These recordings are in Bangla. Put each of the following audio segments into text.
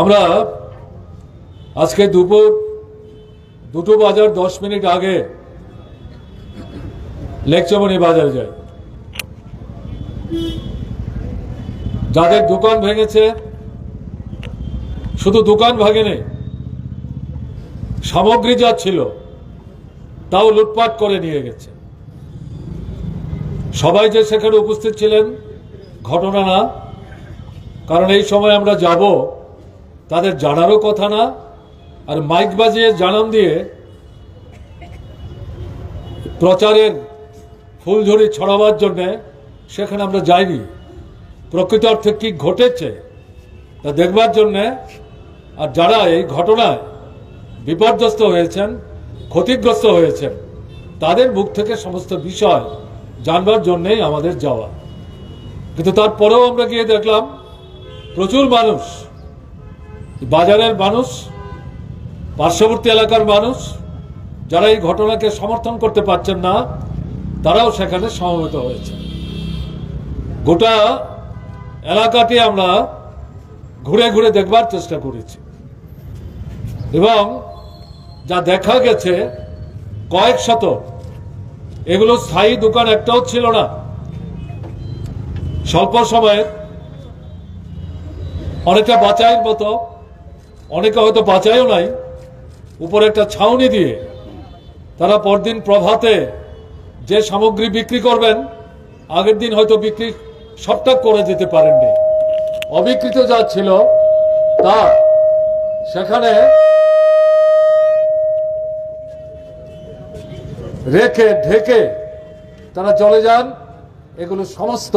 আমরা আজকে দুপুর দুটো বাজার দশ মিনিট আগে লেকচামনি বাজারে যাই। যাদের দোকান ভেঙেছে, শুধু দোকান ভাঙেনি, সামগ্রী যা ছিল, তাও লুটপাট করে নিয়ে গেছে। সবাই যে সেখানে উপস্থিত ছিলেন, ঘটনা না, কারণ এই সময় আমরা যাব তাদের জানারও কথা না, আর মাইক বাজিয়ে জানান দিয়ে প্রচারের ফুলঝুরি ছড়াবার জন্যে সেখানে আমরা যাইনি। প্রকৃত অর্থে কি ঘটেছে তা দেখবার জন্যে আর যারা এই ঘটনায় বিপর্যস্ত হয়েছেন, ক্ষতিগ্রস্ত হয়েছেন, তাদের মুখ থেকে সমস্ত বিষয় জানবার জন্যেই আমাদের যাওয়া। কিন্তু তারপরেও আমরা গিয়ে দেখলাম প্রচুর মানুষ বাজারের মানুষ, পার্শ্ববর্তী এলাকার মানুষ, যারা এই ঘটনাকে সমর্থন করতে পারছেন না, তারাও সেখানে সমবেত হয়েছে। গোটা এলাকাটি আমরা ঘুরে ঘুরে দেখবার চেষ্টা করেছি। এবং যা দেখা গেছে, কয়েক শত এগুলো স্থায়ী দোকান একটাও ছিল না। স্বল্প সময়ে অনেকটা বাঁচাইয়ের মতো অনেকে হয়তো বাঁচাইও নাই। উপরে একটা ছাউনি দিয়ে তারা পরদিন প্রভাতে যে সামগ্রী বিক্রি করবেন, আগের দিন হয়তো বিক্রি সবটা করে যেতে পারেননি। অবিকৃত যা ছিল, তা সেখানে রেখে ঢেকে তারা চলে যান। এগুলো সমস্ত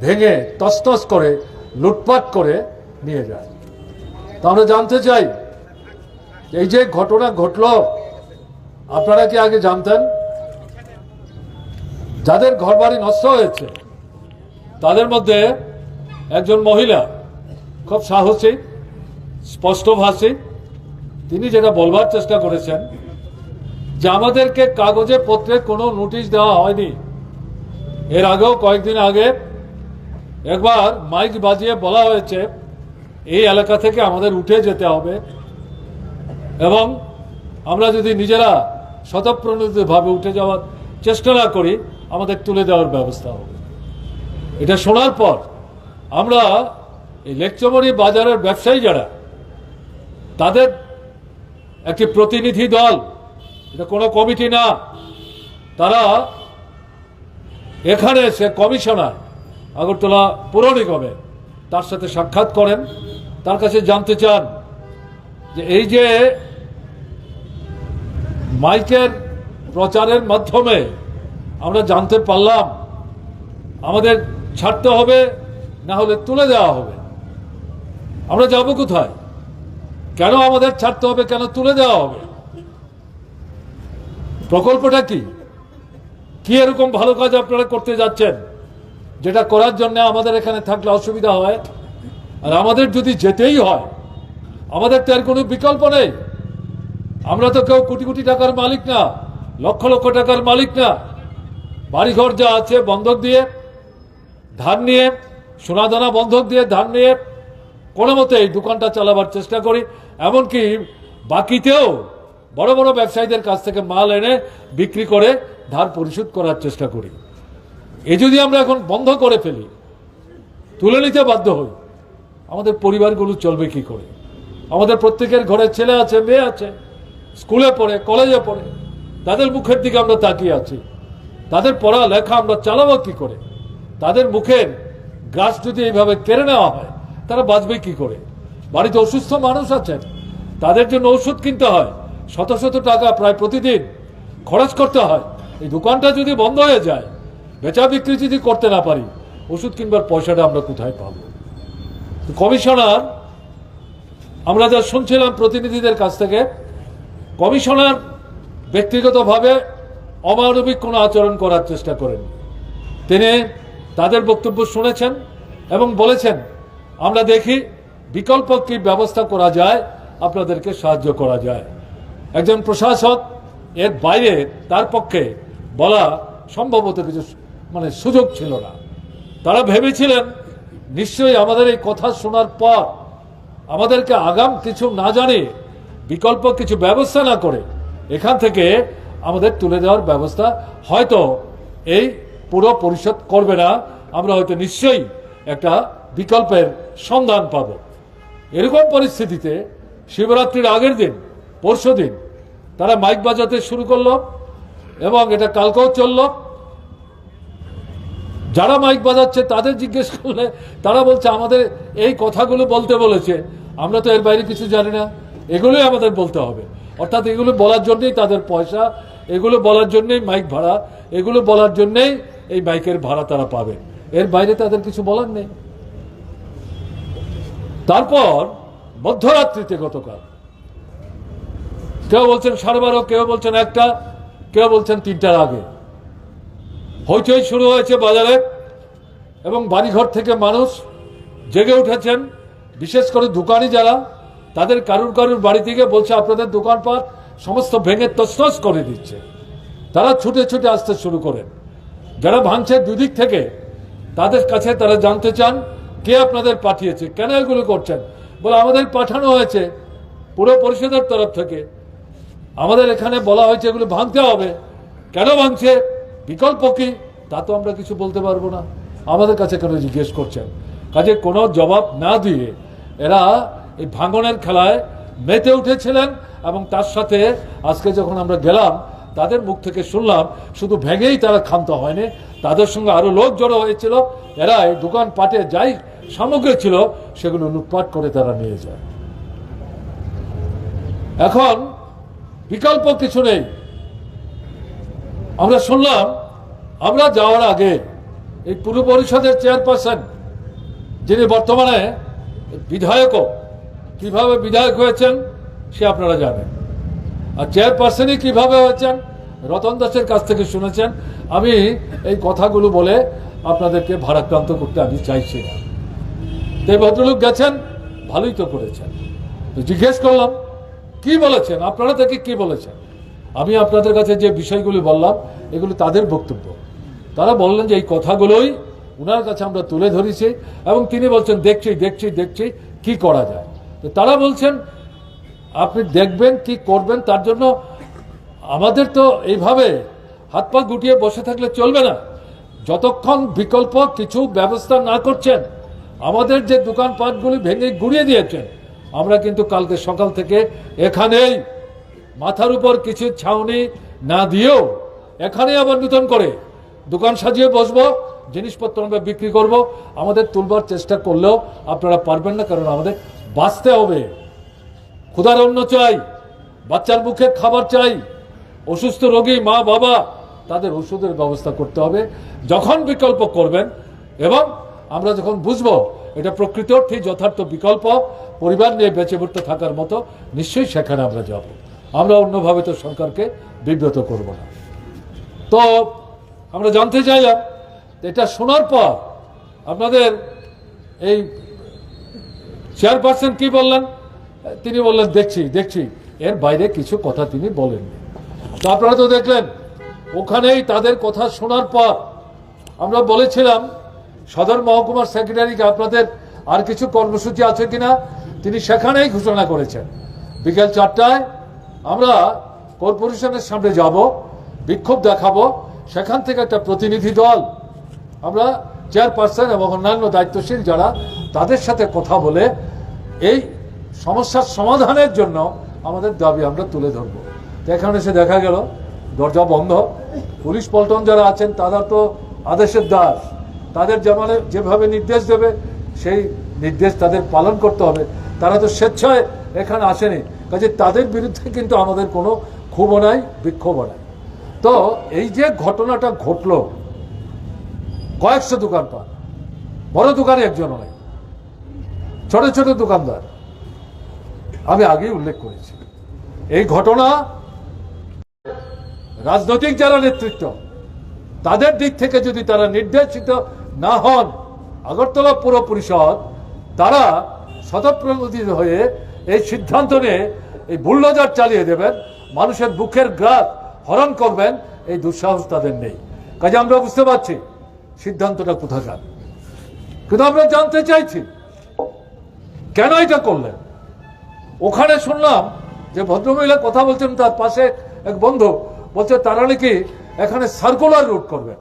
ভেঙে তসতস করে, লুটপাট করে নিয়ে যায় তা আমরা জানতে চাই, এই যে ঘটনা ঘটলো, আপনারা কি আগে জানতেন? যাদের ঘরবাড়ি নষ্ট হয়েছে, তাদের মধ্যে একজন মহিলা, খুব সাহসী স্পষ্টভাষী তিনি যেটা বলবার চেষ্টা করেছেন যে আমাদেরকে কাগজে পত্রে কোনো নোটিশ দেওয়া হয়নি। এর আগেও কয়েকদিন আগে একবার মাইক বাজিয়ে বলা হয়েছে এই এলাকা থেকে আমাদের উঠে যেতে হবে। এবং আমরা যদি নিজেরা স্বতঃপ্রণোদিতভাবে উঠে যাওয়ার চেষ্টা না করি, আমাদের তুলে দেওয়ার ব্যবস্থা হবে। এটা শোনার পর আমরা এই লেকচমরি বাজারের ব্যবসায়ী যারা, তাদের একটি প্রতিনিধি দল, এটা কোনো কমিটি না, তারা এখানে সে কমিশনার আগরতলা পৌর নিগমে তার সাথে সাক্ষাৎ করেন, তার কাছে জানতে চান যে এই যে মাইকের প্রচারের মাধ্যমে আমরা জানতে পারলাম, আমাদের ছাড়তে হবে, না হলে তুলে দেওয়া হবে। আমরা যাব কোথায়? কেন আমাদের ছাড়তে হবে, কেন তুলে দেওয়া হবে? প্রকল্পটা কি? এরকম ভালো কাজ আপনারা করতে যাচ্ছেন? যেটা করার জন্য আমাদের এখানে থাকলে অসুবিধা হয়। আর আমাদের যদি যেতেই হয়, আমাদের তো আর কোনো বিকল্প নেই। আমরা তো কেউ কোটি কোটি টাকার মালিক না, লক্ষ লক্ষ টাকার মালিক না। বাড়িঘর যা আছে বন্ধক দিয়ে ধান নিয়ে, সোনাদানা বন্ধক দিয়ে ধান নিয়ে, কোনো মতে এই দোকানটা চালাবার চেষ্টা করি। এমনকি বাকিতেও বড় বড় ব্যবসায়ীদের কাছ থেকে মাল এনে বিক্রি করে ধার পরিশোধ করার চেষ্টা করি। এ যদি আমরা এখন বন্ধ করে ফেলি, তুলে নিতে বাধ্য হই, আমাদের পরিবারগুলো চলবে কি করে? আমাদের প্রত্যেকের ঘরে ছেলে আছে, মেয়ে আছে, স্কুলে পড়ে, কলেজে পড়ে, তাদের মুখের দিকে আমরা তাকিয়ে আছি। তাদের পড়া লেখা আমরা চালাবো কি করে? তাদের মুখের গাছ যদি এইভাবে কেড়ে নেওয়া হয়, তারা বাঁচবে কি করে? বাড়িতে অসুস্থ মানুষ আছেন, তাদের জন্য ওষুধ কিনতে হয়, শত শত টাকা প্রায় প্রতিদিন খরচ করতে হয়। এই দোকানটা যদি বন্ধ হয়ে যায় বেচা বিক্রি যদি করতে না পারি, ওষুধ কিনবার পয়সাটা আমরা কোথায় পাব? কমিশনার, আমরা যা শুনছিলাম প্রতিনিধিদের কাছ থেকে, কমিশনার ব্যক্তিগতভাবে অমানবিক কোনো আচরণ করার চেষ্টা করেন। তিনি তাদের বক্তব্য শুনেছেন এবং বলেছেন, আমরা দেখি বিকল্প কি ব্যবস্থা করা যায়, আপনাদেরকে সাহায্য করা যায়। একজন প্রশাসক এর বাইরে তার পক্ষে বলা সম্ভবত কিছু মানে সুযোগ ছিল না। তারা ভেবেছিলেন, নিশ্চয়ই আমাদের এই কথা শোনার পর আমাদেরকে আগাম কিছু না জানে, বিকল্প কিছু ব্যবস্থা না করে এখান থেকে আমাদের তুলে দেওয়ার ব্যবস্থা হয়তো এই পুরো পরিশোধ করবে না। আমরা হয়তো নিশ্চয়ই একটা বিকল্পের সন্ধান পাব। এরকম পরিস্থিতিতে শিবরাত্রির আগের দিন, পরশু দিন তারা মাইক বাজাতে শুরু করল এবং এটা কালকেও চলল। যারা মাইক বাজাচ্ছে তাদের জিজ্ঞেস করলে তারা বলছে, আমাদের এই কথাগুলো বলতে বলেছে। আমরা তো এর বাইরে কিছু জানি না। এগুলোই আমাদের বলতে হবে। অর্থাৎ এগুলো বলার জন্যই তাদের পয়সা, এগুলো বলার জন্যই মাইক ভাড়া, এগুলো বলার জন্যই এই মাইকের ভাড়া তারা পাবে। এর বাইরে তাদের কিছু বলার নেই। তারপর মধ্যরাত্রিতে গতকাল কেউ বলছেন সাড়ে বারো, কেউ বলছেন একটা, কেউ বলছেন তিনটার আগে। হইচই শুরু হয়েছে বাজারে এবং বাড়িঘর থেকে মানুষ জেগে উঠেছেন, বিশেষ করে দোকানি যারা, তাদের কারুর কারুর বাড়ি থেকে বলছে, আপনাদের দোকানপাট সমস্ত ভেঙে তসনস করে দিচ্ছে। তারা ছুটে ছুটে আসতে শুরু করেন। যারা ভাঙছে দুদিক থেকে, তাদের কাছে তারা জানতে চান, কে আপনাদের পাঠিয়েছে, কেন এগুলো করছেন? বলে, আমাদের পাঠানো হয়েছে পুরো পরিষদের তরফ থেকে। আমাদের এখানে বলা হয়েছে এগুলো ভাঙতে হবে। কেন ভাঙছে? বিকল্প কি? তা তো আমরা কিছু বলতে পারব না। আমাদের কাছে কেন জিজ্ঞেস করছেন? কাজে কোনো জবাব না দিয়ে এরা এই ভাঙনের খেলায় মেতে উঠেছিলেন এবং তার সাথে আজকে যখন আমরা গেলাম, তাদের মুখ থেকে শুনলাম, শুধু ভেঙেই তারা ক্ষান্ত হয়নি। তাদের সঙ্গে আরও লোক জড়ো হয়েছিল। এরা এই দোকান পাটে যাই সামগ্রী ছিল, সেগুলো লুটপাট করে তারা নিয়ে যায়। এখন বিকল্প কিছু নেই। আমরা শুনলাম, আমরা যাওয়ার আগে এই পুরো পরিষদের চেয়ারপারসন, যিনি বর্তমানে বিধায়কও, কীভাবে বিধায়ক হয়েছেন, সে আপনারা জানেন। আর চেয়ারপারসনই কীভাবে হয়েছেন, রতন দাসের কাছ থেকে শুনেছেন। আমি এই কথাগুলো বলে আপনাদেরকে ভারাক্রান্ত করতে আমি চাইছি না। তো এই ভদ্রলোক গেছেন, ভালোই তো করেছেন। জিজ্ঞেস করলাম, কি বলেছেন? আপনারা থেকে কি বলেছেন? আমি আপনাদের কাছে যে বিষয়গুলি বললাম, এগুলো তাদের বক্তব্য। তারা বললেন যে এই কথাগুলোই ওনার কাছে আমরা তুলে ধরেছি এবং তিনি বলছেন, দেখছি দেখছি দেখছি কি করা যায়। তো তারা বলছেন, আপনি দেখবেন কি করবেন, তার জন্য আমাদের তো এইভাবে হাত পা গুটিয়ে বসে থাকলে চলবে না। যতক্ষণ বিকল্প কিছু ব্যবস্থা না করছেন, আমাদের যে দোকানপাটগুলি ভেঙে গুড়িয়ে দিয়েছেন, আমরা কিন্তু কালকে সকাল থেকে এখানেই মাথার উপর কিছু ছাউনি না দিয়েও এখানে আবার নূতন করে দোকান সাজিয়ে বসবো, জিনিসপত্র আমরা বিক্রি করব। আমাদের তুলবার চেষ্টা করলেও আপনারা পারবেন না, কারণ আমাদের বাঁচতে হবে। ক্ষুধার অন্ন চাই, বাচ্চার মুখে খাবার চাই, অসুস্থ রোগী, মা, বাবা, তাদের ওষুধের ব্যবস্থা করতে হবে। যখন বিকল্প করবেন, এবং আমরা যখন বুঝব এটা প্রকৃত ঠিক যথার্থ বিকল্প, পরিবার নিয়ে বেঁচে থাকার মতো, নিশ্চয়ই সেখানে আমরা যাব। আমরা অন্যভাবে তো সরকারকে বিব্রত করব না। তো, আমরা জানতে চাইলাম এটা শোনার পর আপনাদের এই চেয়ারপারসন কি বললেন? তিনি বললেন, দেখছি দেখছি। এর বাইরে কিছু কথা তিনি বলেন তো আপনারা তো দেখলেন, ওখানেই তাদের কথা শোনার পর আমরা বলেছিলাম, সদর মহকুমার সেক্রেটারিকে আপনাদের আর কিছু কর্মসূচি আছে কিনা, তিনি সেখানেই ঘোষণা করেছেন। বিকেল চারটায় আমরা কর্পোরেশনের সামনে যাব, বিক্ষোভ দেখাবো, সেখান থেকে একটা প্রতিনিধি দল, আমরা চেয়ারপারসন এবং অন্যান্য দায়িত্বশীল যারা তাদের সাথে কথা বলে এই সমস্যার সমাধানের জন্য আমাদের দাবি আমরা তুলে ধরব। এখানে এসে দেখা গেল, দরজা বন্ধ, পুলিশ পল্টন যারা আছেন তারা তো আদেশের দাস, তাদের যেমন যেভাবে নির্দেশ দেবে, সেই নির্দেশ তাদের পালন করতে হবে। তারা তো স্বেচ্ছায় এখানে আসেনি। কাজে তাদের বিরুদ্ধে কিন্তু আমাদের কোনো ক্ষোভ নাই বিক্ষোভ নাই। তো এই যে ঘটনাটা ঘটলো, কয়েকশো দোকানপাট, বড় দোকানে একজন নয় ছোট ছোট দোকানদার। আমি আগেই উল্লেখ করেছি, এই ঘটনা রাজনৈতিক যারা নেতৃত্ব, তাদের দিক থেকে যদি তারা নির্দেশিত না হন, আগরতলা পুর পরিষদ, তারা স্বতঃপ্রণোদিত হয়ে এই সিদ্ধান্ত নিয়ে এই বুল্ডোজার চালিয়ে দেবেন, মানুষের বুকের গ্রাস হরণ করবেন, এই দুঃসাহস তাদের নেই। কাজে আমরা বুঝতে পারছি সিদ্ধান্তটা কোথাকার কিন্তু আমরা জানতে চাইছি, কেন এটা করলেন? ওখানে শুনলাম যে ভদ্রমহিলা কথা বলছেন, তার পাশে এক বন্ধু বলছে, তারা নাকি এখানে সার্কুলার রুট করবেন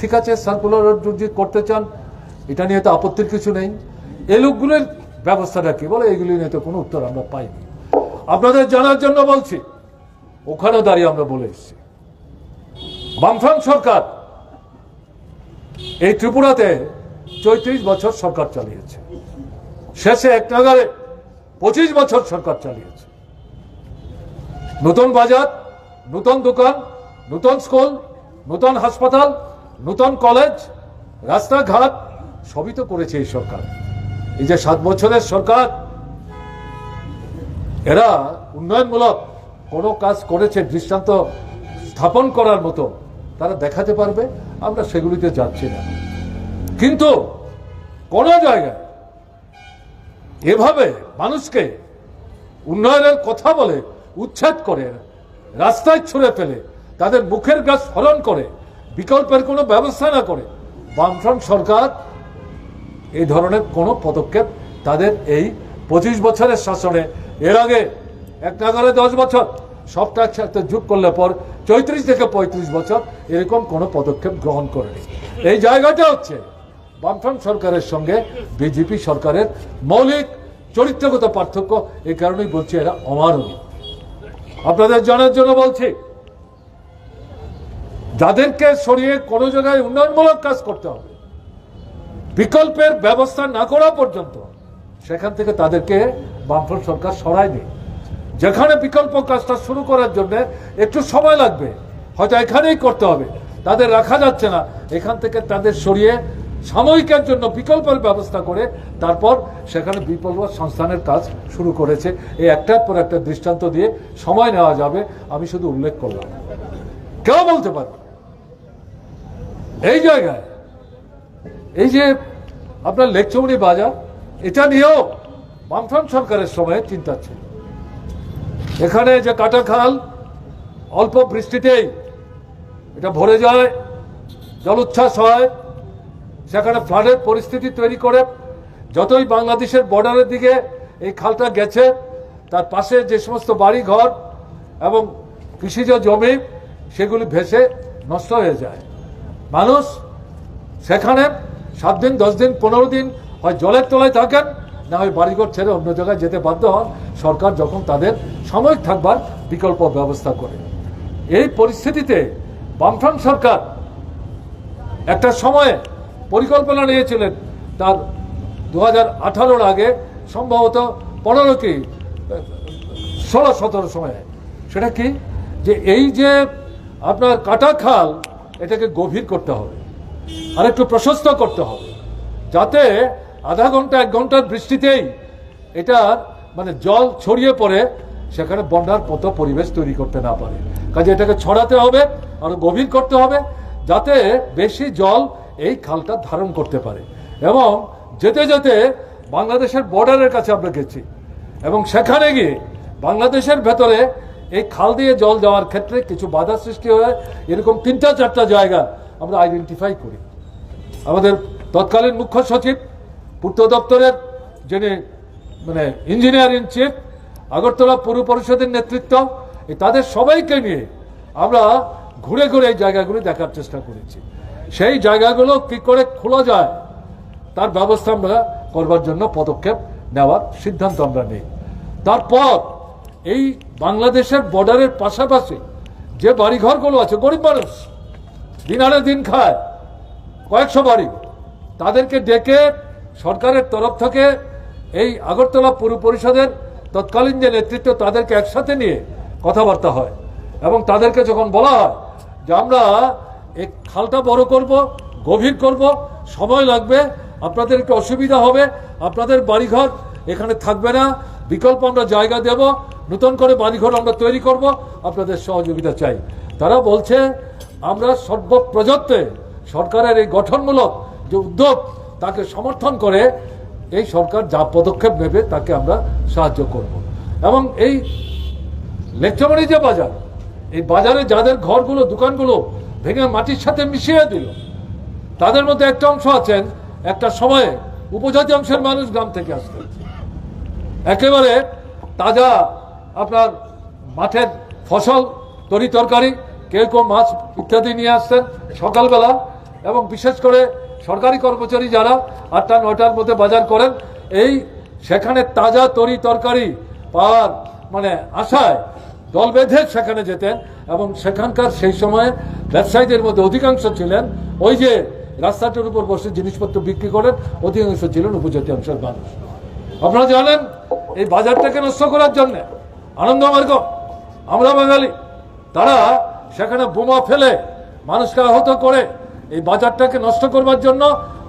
ঠিক আছে সার্কুলার রুট যদি করতে চান, এটা নিয়ে তো আপত্তির কিছু নেই। এই লোকগুলোর ব্যবস্থাটা কি? বলে এগুলি নিয়ে তো কোনো উত্তর আমরা পাইনি। আপনাদের জানার জন্য বলছি, ওখানে দাঁড়িয়ে আমরা বলে এসেছি। বামফ্রন্ট সরকার, এই ত্রিপুরাতে চৌত্রিশ বছর সরকার চালিয়েছে। শেষে এক নাগারে পঁচিশ বছর সরকার চালিয়েছে। নতুন বাজার, নতুন দোকান, নতুন স্কুল, নতুন হাসপাতাল, নতুন কলেজ, রাস্তাঘাট, সবই তো করেছে এই সরকার। এই যে সাত বছরের সরকার, এরা উন্নয়নমূলক কোনো কাজ করেছে, দৃষ্টান্ত স্থাপন করার মতো, তারা দেখাতে পারবে, আমরা সেগুলিতে যাচ্ছি না। কিন্তু কোন জায়গায় এভাবে মানুষকে উন্নয়নের কথা বলে, উচ্ছেদ করে, রাস্তায় ছুঁড়ে ফেলে, তাদের মুখের গাছ স্মরণ করে, বিকল্পের কোনো ব্যবস্থা না করে, বামফ্রন্ট সরকার এই ধরনের কোনো পদক্ষেপ তাদের এই পঁচিশ বছরের শাসনে। এর আগে এক নাগারে দশ বছর সবটা একসাথে যোগ করলে পর চৌত্রিশ থেকে পঁয়ত্রিশ বছর এরকম কোনো পদক্ষেপ গ্রহণ করেনি। এই জায়গাটা হচ্ছে বামফ্রন্ট সরকারের সঙ্গে বিজেপি সরকারের মৌলিক চরিত্রগত পার্থক্য এই কারণেই বলছি এরা অমানবিক। আপনাদের জানার জন্য বলছি, যাদেরকে সরিয়ে কোনো জায়গায় উন্নয়নমূলক কাজ করতে হবে বিকল্পের ব্যবস্থা না করা পর্যন্ত সেখান থেকে তাদেরকে বামফ্রন্ট সরকার সরায়নি যেখানে বিকল্প কাজটা শুরু করার জন্য একটু সময় লাগবে, হয়তো এখানেই করতে হবে, তাদের রাখা যাচ্ছে না। এখান থেকে তাদের সরিয়ে সাময়িকের জন্য বিকল্পের ব্যবস্থা করে তারপর সেখানে বিকল্প সংস্থানের কাজ শুরু করেছে। এই একটার পর একটা দৃষ্টান্ত দিয়ে সময় নেওয়া যাবে, আমি শুধু উল্লেখ করলাম। কেউ বলতে পারবে এই জায়গায় এই যে আপনার লেকচৌড়ি বাজার, এটা নিয়েও বামফ্রন্ট সরকারের সময় চিন্তা ছিল। এখানে যে কাটা খাল, অল্প বৃষ্টিতেই এটা ভরে যায় জলোচ্ছ্বাস হয়, সেখানে ফ্লাডের পরিস্থিতি তৈরি করে যতই বাংলাদেশের বর্ডারের দিকে এই খালটা গেছে, তার পাশে যে সমস্ত বাড়ি ঘর এবং কৃষিজ জমি, সেগুলি ভেসে নষ্ট হয়ে যায়। মানুষ সেখানে সাত দিন দশ দিন পনেরো দিন হয় জলের তলায় থাকেন, না হয় বাড়িঘর ছেড়ে অন্য জায়গায় যেতে বাধ্য হন। সরকার যখন তাদের সাময়িক থাকবার বিকল্প ব্যবস্থা করে। এই পরিস্থিতিতে বামফ্রন্ট সরকার একটা সময়ে পরিকল্পনা নিয়েছিলেন। তার দু হাজার আগে সম্ভবত পনেরো কি, ষোলো, সতেরো সময়ে। সেটা কি? যে এই যে আপনার কাটা খাল, এটাকে গভীর করতে হবে। আর একটু প্রশস্ত করতে হবে। যাতে আধা ঘণ্টা, এক ঘণ্টার বৃষ্টিতেই এটা মানে জল ছড়িয়ে পড়ে, সেখানে বন্যার মতো পরিবেশ তৈরি করতে না পারে। কাজে এটাকে ছড়াতে হবে, আর গভীর করতে হবে, যাতে বেশি জল এই খালটা ধারণ করতে পারে। এবং যেতে যেতে বাংলাদেশের বর্ডারের কাছে আমরা গেছি, এবং সেখানে গিয়ে বাংলাদেশের ভেতরে এই খাল দিয়ে জল যাওয়ার ক্ষেত্রে কিছু বাধা সৃষ্টি হয়, এরকম তিনটা, চারটা জায়গা আমরা আইডেন্টিফাই করি। আমাদের তৎকালীন মুখ্য সচিব, পূর্ত দপ্তরের যিনি মানে ইঞ্জিনিয়ার ইন চিফ আগরতলা পৌর পরিষদের নেতৃত্ব তাদের সবাইকে নিয়ে আমরা ঘুরে ঘুরে এই জায়গাগুলি দেখার চেষ্টা করেছি। সেই জায়গাগুলো কি করে খোলা যায়, তার ব্যবস্থা আমরা করবার জন্য পদক্ষেপ নেওয়ার সিদ্ধান্ত আমরা নিই। তারপর এই বাংলাদেশের বর্ডারের পাশাপাশি যে বাড়িঘরগুলো আছে, গরিব মানুষ দিন আনে দিন খায়। কয়েকশো বাড়ি। তাদেরকে ডেকে সরকারের তরফ থেকে এই আগরতলা পুর পরিষদের তৎকালীন যে নেতৃত্ব, তাদেরকে একসাথে নিয়ে কথাবার্তা হয় এবং তাদেরকে যখন বলা হয় যে আমরা এই খালটা বড় করব, গভীর করব, সময় লাগবে আপনাদের একটু অসুবিধা হবে, আপনাদের বাড়িঘর এখানে থাকবে না, বিকল্প আমরা জায়গা দেব, নতুন করে বাড়িঘর আমরা তৈরি করব, আপনাদের সহযোগিতা চাই। তারা বলছে আমরা সর্বপ্রযত্নে সরকারের এই গঠনমূলক যে উদ্যোগ তাকে সমর্থন করে এই সরকার যা পদক্ষেপ নেবে তাকে আমরা সাহায্য করব। এবং এই লেকচামারি যে বাজার, এই বাজারে যাদের ঘরগুলো, দোকানগুলো ভেঙে মাটির সাথে মিশিয়ে দিল, তাদের মধ্যে একটা অংশ আছেন, একটা সময়ে উপজাতি অংশের মানুষ গ্রাম থেকে আসতেন একেবারে তাজা আপনার মাঠের ফসল, তরি তরকারি কেউ কেউ মাছ ইত্যাদি নিয়ে আসতেন সকালবেলা এবং বিশেষ করে সরকারি কর্মচারী যারা আটটা, নয়টার মধ্যে বাজার করেন, এই সেখানে তাজা তরি তরকারি পাওয়ার মানে আশায় দল বেঁধে সেখানে যেতেন এবং সেখানকার সেই সময়ে ব্যবসায়ীদের মধ্যে অধিকাংশ ছিলেন ওই যে রাস্তাটার উপর বসে জিনিসপত্র বিক্রি করেন, অধিকাংশ ছিলেন উপজাতি অংশের মানুষ। আপনারা জানেন, এই বাজারটাকে নষ্ট করার জন্য আনন্দমার্গ, আমরা বাঙালি, তারা সেখানে বোমা ফেলে মানুষকে আহত করে এই বাজারটাকে নষ্ট করবার জন্য,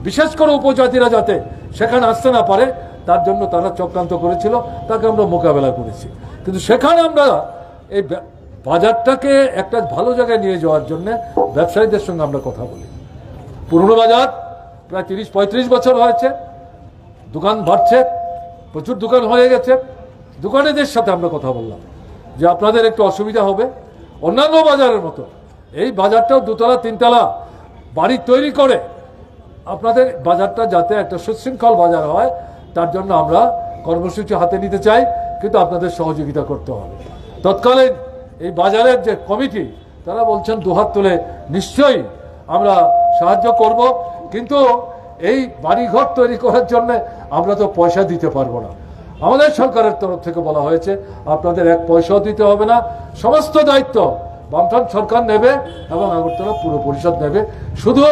বিশেষ করে উপজাতিরা যাতে সেখানে আসতে না পারে, তার জন্য তারা চক্রান্ত করেছিল, তাকে আমরা মোকাবেলা করেছি। কিন্তু সেখানে আমরা এই বাজারটাকে একটা ভালো জায়গায় নিয়ে যাওয়ার জন্য ব্যবসায়ীদের সঙ্গে আমরা কথা বলি। পুরনো বাজার, প্রায় তিরিশ, পঁয়ত্রিশ বছর হয়েছে, দোকান বাড়ছে, প্রচুর দোকান হয়ে গেছে। দোকানেদের সাথে আমরা কথা বললাম যে আপনাদের একটু অসুবিধা হবে অন্যান্য বাজারের মতো। এই বাজারটাও দুতলা, তিনতলা বাড়ি তৈরি করে আপনাদের বাজারটা যাতে একটা সুশৃঙ্খল বাজার হয়, তার জন্য আমরা কর্মসূচি হাতে নিতে চাই, কিন্তু আপনাদের সহযোগিতা করতে হবে। তৎকালীন এই বাজারের যে কমিটি, তারা বলছেন দুহাত তুলে নিশ্চয়ই আমরা সাহায্য করব, কিন্তু এই বাড়িঘর তৈরি করার জন্য আমরা তো পয়সা দিতে পারব না। আমাদের সরকারের তরফ থেকে বলা হয়েছে, আপনাদের এক পয়সাও দিতে হবে না, সমস্ত দায়িত্ব বামফ্রন্ট সরকার নেবে এবং আগরতলা পুরো পরিষদ নেবে। শুধু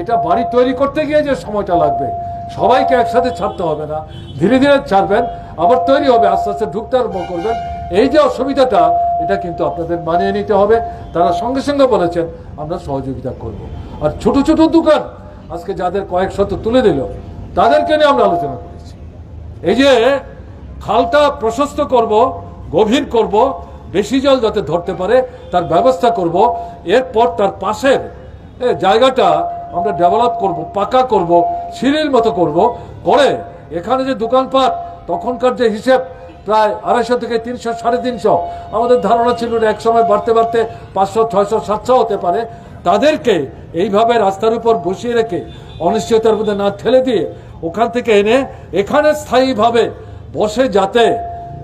এটা বাড়ি তৈরি করতে গিয়ে যে সময়টা লাগবে, সবাইকে একসাথে ছাড়তে হবে না। ধীরে ধীরে ছাড়বেন, আবার তৈরি হবে, আস্তে আস্তে ঢুকতে আরম্ভ করবেন। এই যে অসুবিধাটা, এটা কিন্তু আপনাদের মানিয়ে নিতে হবে। তারা সঙ্গে সঙ্গে বলেছেন, আমরা সহযোগিতা করব। আর ছোট ছোট দোকান, আজকে যাদের কয়েক শত তুলে দিল, তাদেরকে নিয়ে আমরা আলোচনা করেছি। এই যে খালটা প্রশস্ত করব, গভীর করব, বেশি জল যাতে ধরতে পারে, তার ব্যবস্থা করব। এরপর তার পাশের জায়গাটা আমরা ডেভেলপ করব, পাকা করব, সিঁড়ির মতো করব। করে এখানে যে দোকানপাট, তখনকার যে হিসেব, প্রায় আড়াইশো থেকে তিনশো, সাড়ে তিনশো। আমাদের ধারণা ছিল না এক সময় বাড়তে বাড়তে পাঁচশো, ছয়শো, সাতশো হতে পারে। তাদেরকে এইভাবে রাস্তার উপর বসিয়ে রেখে অনিশ্চয়তার মধ্যে না ঠেলে দিয়ে ওখান থেকে এনে এখানে স্থায়ীভাবে বসে যাতে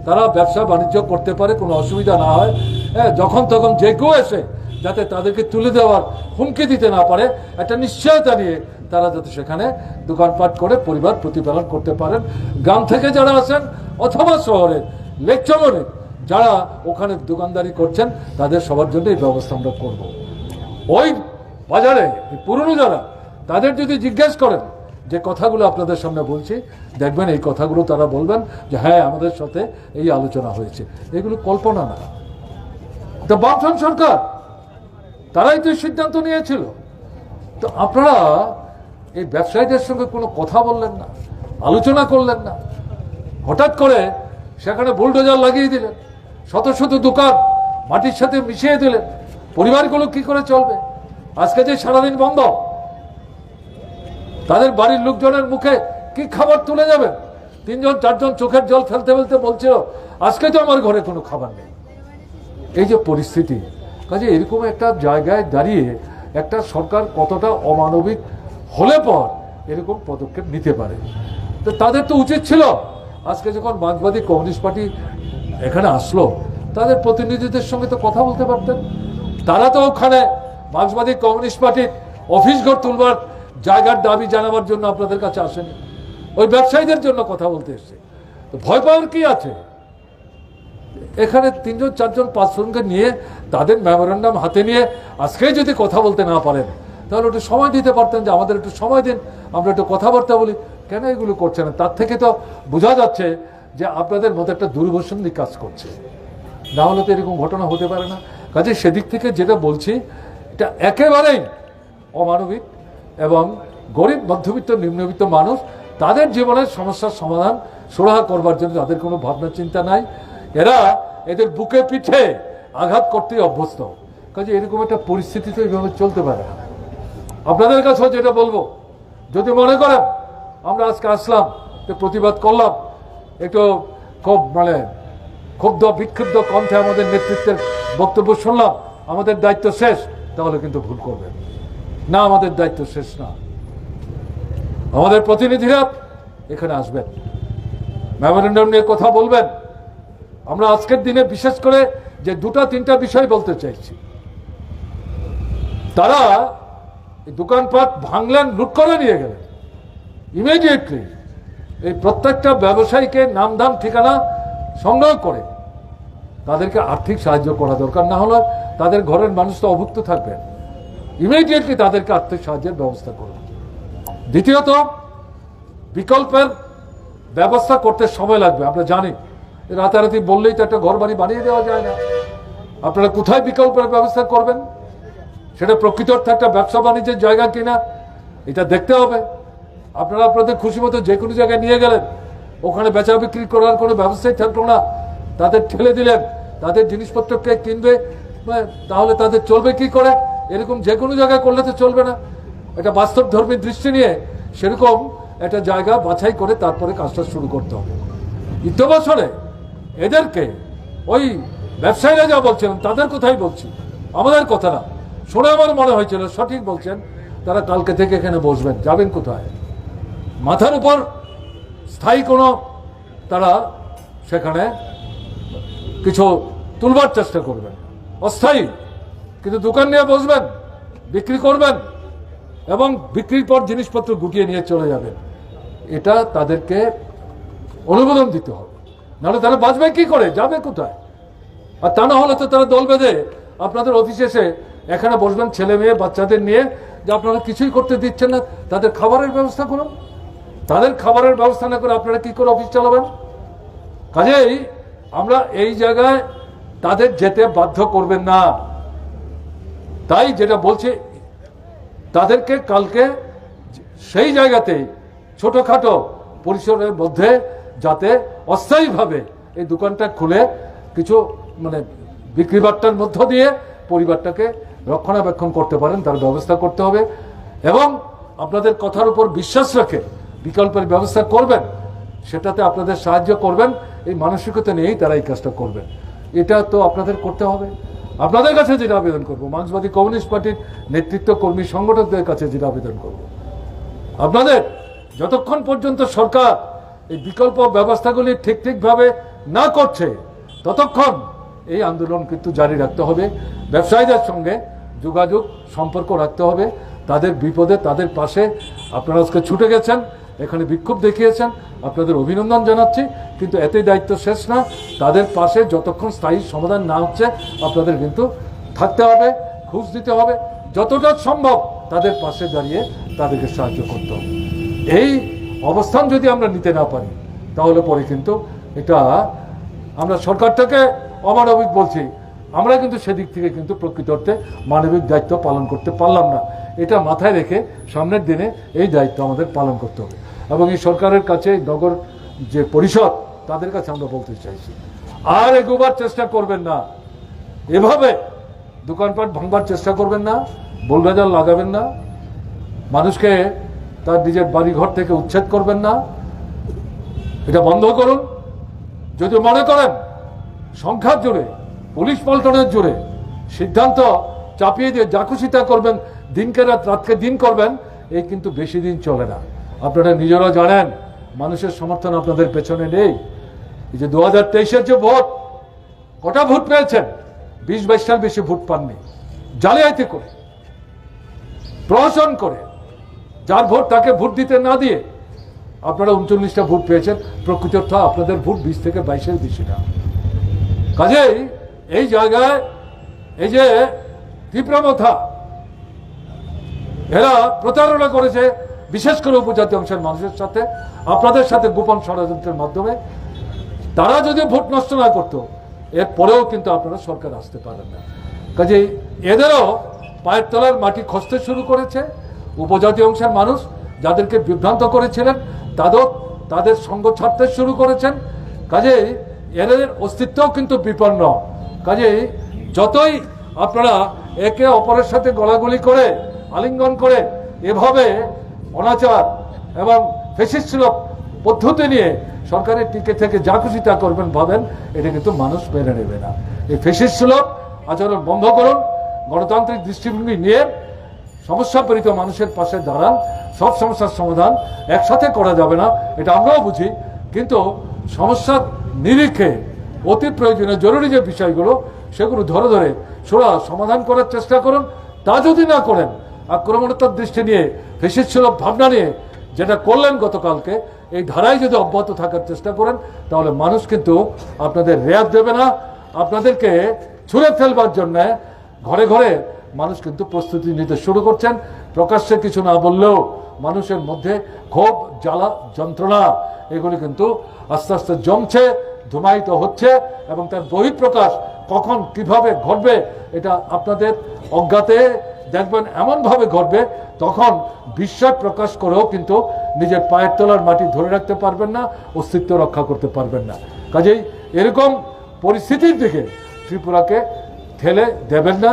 তারা ব্যবসা বাণিজ্য করতে পারে, কোনো অসুবিধা না হয়। হ্যাঁ যখন তখন যে কেউ এসে যাতে তাদেরকে তুলে দেওয়ার হুমকি দিতে না পারে, একটা নিশ্চয়তা নিয়ে তারা যাতে সেখানে দোকানপাট করে পরিবার প্রতিপালন করতে পারেন। গ্রাম থেকে যারা আসেন অথবা শহরে লেকচমনে যারা ওখানে দোকানদারি করছেন, তাদের সবার জন্য এই ব্যবস্থা আমরা করব। ওই বাজারে পুরনো যারা, তাদের যদি জিজ্ঞেস করেন যে কথাগুলো আপনাদের সামনে বলছি, দেখবেন এই কথাগুলো তারা বলবেন যে হ্যাঁ আমাদের সাথে এই আলোচনা হয়েছে। এগুলো কল্পনা না। তো বামফ্রন্ট সরকার, তারাই তো সিদ্ধান্ত নিয়েছিল। তো আপনারা এই ব্যবসায়ীদের সঙ্গে কোনো কথা বললেন না, আলোচনা করলেন না। হঠাৎ করে সেখানে বুলডোজার লাগিয়ে দিলেন, শত শত দোকান মাটির সাথে মিশিয়ে দিলেন। পরিবারগুলো কি করে চলবে? আজকে যে সারাদিন বন্ধ তাদের বাড়ির লোকজনের মুখে কি খাবার তুলে যাবেন তিনজন, চারজন চোখের জল ফেলতে ফেলতে বলছিল, আজকে তো আমার ঘরে কোনো খাবার নেই। এই যে পরিস্থিতি, কাজে এরকম একটা জায়গায় দাঁড়িয়ে একটা সরকার কতটা অমানবিক হলে পর এরকম পদক্ষেপ নিতে পারে। তো তাদের তো উচিত ছিল, আজকে যখন মার্ক্সবাদী কমিউনিস্ট পার্টি এখানে আসলো, তাদের প্রতিনিধিদের সঙ্গে তো কথা বলতে পারতেন। তারা তো ওখানে মার্ক্সবাদী কমিউনিস্ট পার্টির অফিস ঘর তুলবার জায়গার দাবি জানাবার জন্য আপনাদের কাছে আসেনি। ওই ব্যবসায়ীদের জন্য কথা বলতে এসছে। তো ভয় পাওয়ার কি আছে? এখানে তিনজন, চারজন, পাঁচজনকে নিয়ে তাদের মেমোরেন্ডাম হাতে নিয়ে আজকেই যদি কথা বলতে না পারেন, তাহলে একটু সময় দিতে পারতেন যে আমাদের একটু সময় দিন, আমরা একটু কথাবার্তা বলি। কেন এগুলো করছে না তার থেকে তো বোঝা যাচ্ছে যে আপনাদের মধ্যে একটা দুর্বসন্ধি কাজ করছে। না হলে তো এরকম ঘটনা হতে পারে না। কাজে সেদিক থেকে যেটা বলছি, এটা একেবারেই অমানবিক। এবং গরিব, মধ্যবিত্ত, নিম্নবিত্ত মানুষ, তাদের জীবনের সমস্যার সমাধান, সুরাহা করবার জন্য তাদের কোনো ভাবনা, চিন্তা নাই। এরা এদের বুকে পিঠে আঘাত করতেই অভ্যস্ত। কাজে এরকম একটা পরিস্থিতি তো এইভাবে চলতে পারে আপনাদের কাছেও যেটা বলব, যদি মনে করেন, আমরা আজকে আসলাম প্রতিবাদ করলাম, একটু খুব মানে ক্ষুব্ধ, বিক্ষুব্ধ কণ্ঠে আমাদের নেতৃত্বের বক্তব্য শুনলাম, আমাদের দায়িত্ব শেষ, তাহলে কিন্তু ভুল করবেন। না, আমাদের দায়িত্ব শেষ না। আমাদের প্রতিনিধিরা এখানে আসবেন। মেমোরেন্ডাম নিয়ে কথা বলবেন। আমরা আজকের দিনে বিশেষ করে যে দুটা, তিনটা বিষয় বলতে চাইছি। তারা দোকানপাট ভাঙলেন, লুট করে নিয়ে গেলেন। ইমিডিয়েটলি এই প্রত্যেকটা ব্যবসায়ীকে নামধাম ঠিকানা সংগ্রহ করে তাদেরকে আর্থিক সাহায্য করা দরকার। না হলে তাদের ঘরের মানুষ তো অভুক্ত থাকবেন। ইমিডিয়েটলি তাদেরকে আর্থিক সাহায্যের ব্যবস্থা করুন। দ্বিতীয়ত বিকল্পের ব্যবস্থা করতে সময় লাগবে। আমরা জানি রাতারাতি বললেই তো একটা ঘর বাড়ি বানিয়ে দেওয়া যায় না। আপনারা কোথায় বিকল্পের ব্যবস্থা করবেন? সেটা প্রকৃত অর্থে একটা ব্যবসা বাণিজ্যের জায়গা কিনা এটা দেখতে হবে। আপনারা আপনাদের খুশি মতো যে কোনো জায়গায় নিয়ে গেলেন ওখানে বেচা বিক্রি করার কোনো ব্যবস্থাই থাকল না। তাদের ঠেলে দিলেন তাদের জিনিসপত্র কে কিনবে হ্যাঁ, তাহলে তাদের চলবে কি করে? এরকম যে কোনো জায়গায় করলে তো চলবে না। এটা বাস্তব ধর্মীর দৃষ্টি নিয়ে সেরকম একটা জায়গা বাছাই করে তারপরে কাজটা শুরু করতে হবে। ইত্য বছরে এদেরকে ওই ব্যবসায়ীরা যা বলছিলেন তাদের কথাই বলছি। আমাদের কথা না। শুনে আমার মনে হয়েছিল, সঠিক বলছেন, তারা কালকে থেকে এখানে বসবেন। যাবেন কোথায়? মাথার উপর স্থায়ী কোনো তারা সেখানে কিছু তুলবার চেষ্টা করবেন। অস্থায়ী। কিন্তু দোকান নিয়ে বসবেন, বিক্রি করবেন এবং বিক্রির পর জিনিসপত্র গুটিয়ে নিয়ে চলে যাবেন। এটা তাদেরকে অনুমোদন দিতে হবে। নাহলে তারা বাঁচবে কি করে? যাবে কোথায়? আর তা না হলে তো তারা দল বেঁধে আপনাদের অফিসে এসে এখানে বসবেন, ছেলে মেয়ে, বাচ্চাদের নিয়ে যে আপনারা কিছুই করতে দিচ্ছেন না, তাদের খাবারের ব্যবস্থা করুন। তাদের খাবারের ব্যবস্থা না করে আপনারা কি করে অফিস চালাবেন? কাজেই আমরা এই জায়গায় তাদের যেতে বাধ্য করবেন না। তাই যেটা বলছে, তাদেরকে কালকে সেই জায়গাতেই ছোটখাটো পরিসরের মধ্যে যাতে অস্থায়ীভাবে এই দোকানটা খুলে কিছু মানে বিক্রি বাট্টার মধ্য দিয়ে পরিবারটাকে রক্ষণাবেক্ষণ করতে পারেন, তার ব্যবস্থা করতে হবে। এবং আপনাদের কথার উপর বিশ্বাস রেখে বিকল্পের ব্যবস্থা করবেন, সেটাতে আপনাদের সাহায্য করবেন, এই মানসিকতা নিয়েই তারা এই কাজটা করবেন। এটা তো আপনাদের করতে হবে। আপনাদের কাছে যেটা আবেদন করব, মার্ক্সবাদী কমিউনিস্ট পার্টির নেতৃত্ব কর্মী সংগঠকদের কাছে যেটা আবেদন করব। আপনাদের, যতক্ষণ পর্যন্ত সরকার এই বিকল্প ব্যবস্থাগুলি ঠিক ঠিকভাবে না করছে, ততক্ষণ এই আন্দোলন কিন্তু জারি রাখতে হবে। ব্যবসায়ীদের সঙ্গে যোগাযোগ, সম্পর্ক রাখতে হবে। তাদের বিপদে তাদের পাশে আপনারা আজকে ছুটে গেছেন। এখানে বিক্ষোভ দেখিয়েছেন। আপনাদের অভিনন্দন জানাচ্ছি, কিন্তু এতেই দায়িত্ব শেষ না। তাদের পাশে যতক্ষণ স্থায়ী সমাধান না হচ্ছে, আপনাদের কিন্তু থাকতে হবে, ঘুষ দিতে হবে। যতটা সম্ভব তাদের পাশে দাঁড়িয়ে তাদেরকে সাহায্য করতে হবে। এই অবস্থান যদি আমরা নিতে না পারি, তাহলে পরে কিন্তু এটা আমরা সরকারটাকে অমানবিক বলছি। আমরা কিন্তু সেদিক থেকে কিন্তু প্রকৃত অর্থে মানবিক দায়িত্ব পালন করতে পারলাম না। এটা মাথায় রেখে সামনের দিনে এই দায়িত্ব আমাদের পালন করতে হবে। এবং এই সরকারের কাছে নগর যে পরিষদ, তাদের কাছে আমরা বলতে চাইছি। আর এগোবার চেষ্টা করবেন না। এভাবে দোকানপাট ভাঙবার চেষ্টা করবেন না, বোলবাজার লাগাবেন না, মানুষকে তার নিজের বাড়িঘর থেকে উচ্ছেদ করবেন না। এটা বন্ধ করুন। যদি মনে করেন সংখ্যার জোরে, পুলিশ পল্টনের জোরে সিদ্ধান্ত চাপিয়ে দিয়ে যা করবেন, দিনকে রাত, রাতকে দিন করবেন, এই কিন্তু বেশি দিন চলে না। আপনারা নিজেরাও জানেন, মানুষের সমর্থন আপনাদের পেছনে নেই। এই যে দু হাজার যে ভোট, কটা ভোট পেয়েছেন? বিশ বাইশটার বেশি ভোট পাননি। জালিয়াতি করে, প্রহসন করে, যার ভোট তাকে ভোট দিতে না দিয়ে আপনারা উনচল্লিশটা ভোট পেয়েছেন, প্রকৃত অর্থ আপনাদের ভোট বিশ থেকে বাইশের বেশি না। কাজেই এই জায়গায় এই যে তীব্রমথা এরা প্রতারণা করেছে বিশেষ করে উপজাতি অংশের মানুষের সাথে, আপনাদের সাথে গোপন ষড়যন্ত্রের মাধ্যমে, তারা যদি ভোট নষ্ট না করতো এর পরেও কিন্তু আপনারা সরকার আসতে পারেন না। কাজেই এদেরও পায়ের তলার মাটি খসতে শুরু করেছে, উপজাতি অংশের মানুষ যাদেরকে বিভ্রান্ত করেছিলেন তাদের তাদের সঙ্গ ছাড়তে শুরু করেছেন। কাজেই এদের অস্তিত্বও কিন্তু বিপন্ন। কাজেই যতই আপনারা একে অপরের সাথে গলাগলি করে, আলিঙ্গন করে, এভাবে অনাচার এবং ফেসিস সুলভ পদ্ধতি নিয়ে সরকারের টিকে থেকে যা খুশি তা করবেন, ভাবেন, এটা কিন্তু মানুষ মেনে নেবে না। এই ফেসিস সুলভ আচরণ বন্ধ করুন, গণতান্ত্রিক দৃষ্টিভঙ্গি নিয়ে সমস্যা পীড়িত মানুষের পাশে দাঁড়ান, সব সমস্যার সমাধান একসাথে করা যাবে না, এটা আমরাও বুঝি। কিন্তু সমস্যার নিরিখে অতি প্রয়োজনীয় জরুরি যে বিষয়গুলো, সেগুলো ধরে ধরে সোড়া সমাধান করার চেষ্টা করুন। তা যদি না করেন আক্রমণাত্মক দৃষ্টি নিয়ে ফেসিচ্ছিল ভাবনা নিয়ে, যেটা করলেন গতকালকে, এই ধারায় যদি অব্যাহত থাকার চেষ্টা করেন, তাহলে মানুষ কিন্তু আপনাদের রেয়াত দেবে না, আপনাদেরকে ছুঁড়ে ফেলবার জন্য ঘরে ঘরে মানুষ কিন্তু প্রস্তুতি নিতে শুরু করছেন। প্রকাশ্যে কিছু না বললেও মানুষের মধ্যে ক্ষোভ, জ্বালা, যন্ত্রণা, এগুলি কিন্তু আস্তে আস্তে জমছে, ধুমায়িত হচ্ছে এবং তার বহিঃপ্রকাশ কখন কীভাবে ঘটবে, এটা আপনাদের অজ্ঞাতে দেখবেন এমনভাবে ঘটবে, তখন বিস্ময় প্রকাশ করেও কিন্তু নিজের পায়ের তলার মাটি ধরে রাখতে পারবেন না, অস্তিত্ব রক্ষা করতে পারবেন না। কাজেই এরকম পরিস্থিতির দিকে ত্রিপুরাকে ঠেলে দেবেন না,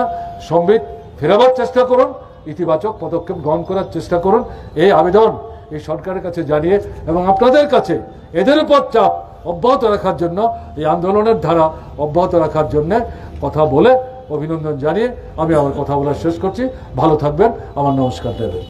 সম্বিত ফেরাবার চেষ্টা করুন, ইতিবাচক পদক্ষেপ গ্রহণ করার চেষ্টা করুন, এই আবেদন এই সরকারের কাছে জানিয়ে এবং আপনাদের কাছে এদের উপর চাপ অব্যাহত রাখার জন্য, এই আন্দোলনের ধারা অব্যাহত রাখার জন্য কথা বলে অভিনন্দন জানিয়ে আমি আমার কথা বলা শেষ করছি। ভালো থাকবেন। আমার নমস্কার দেবেন।